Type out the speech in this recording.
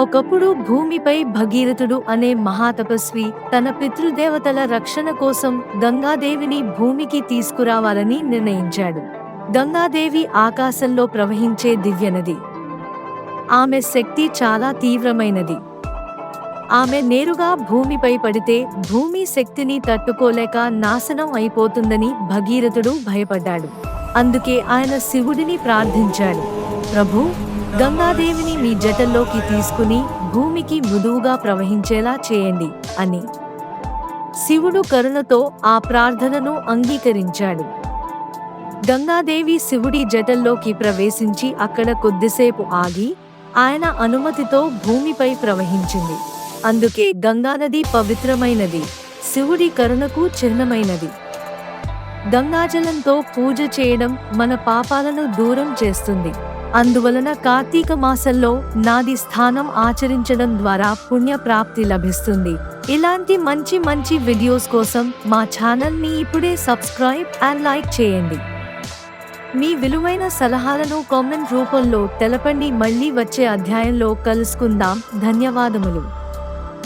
ఒకప్పుడు భూమిపై భగీరథుడు అనే మహాతపస్వి తన పితృదేవతల రక్షణ కోసం గంగాదేవిని భూమికి తీసుకురావాలని నిర్ణయించాడు. గంగాదేవి ఆకాశంలో ప్రవహించే దివ్యనది ఆమె శక్తి చాలా తీవ్రమైనది. ఆమె నేరుగా భూమిపై పడితే భూమి శక్తిని తట్టుకోలేక నాశనం అయిపోతుందని భగీరథుడు భయపడ్డాడు. అందుకే ఆయన శివుడిని ప్రార్థించాడు. ప్రభు గంగాదేవిని మీ జటల్లోకి తీసుకుని భూమికి మృదువుగా ప్రవహించేలా చేయండి అని. శివుడు కరుణతో ఆ ప్రార్థనను అంగీకరించాడు. గంగాదేవి శివుడి జటల్లోకి ప్రవేశించి అక్కడ కొద్దిసేపు ఆగి ఆయన అనుమతితో భూమిపై ప్రవహించింది. అందుకే గంగానది పవిత్రమైనది శివుడి కరుణకు చిహ్నమైనది. గంగాజలంతో పూజ చేయడం మన పాపాలను దూరం చేస్తుంది. అందువలన కార్తీక మాసంలో నాది స్థానం ఆచరించడం ద్వారా పుణ్యప్రాప్తి లభిస్తుంది. ఇలాంటి మంచి మంచి వీడియోస్ కోసం మా ఛానల్ని ఇప్పుడే సబ్స్క్రైబ్ అండ్ లైక్ చేయండి. మీ విలువైన సలహాలను కామెంట్ రూపంలో తెలపండి. మళ్ళీ వచ్చే అధ్యాయంలో కలుసుకుందాం. ధన్యవాదములు.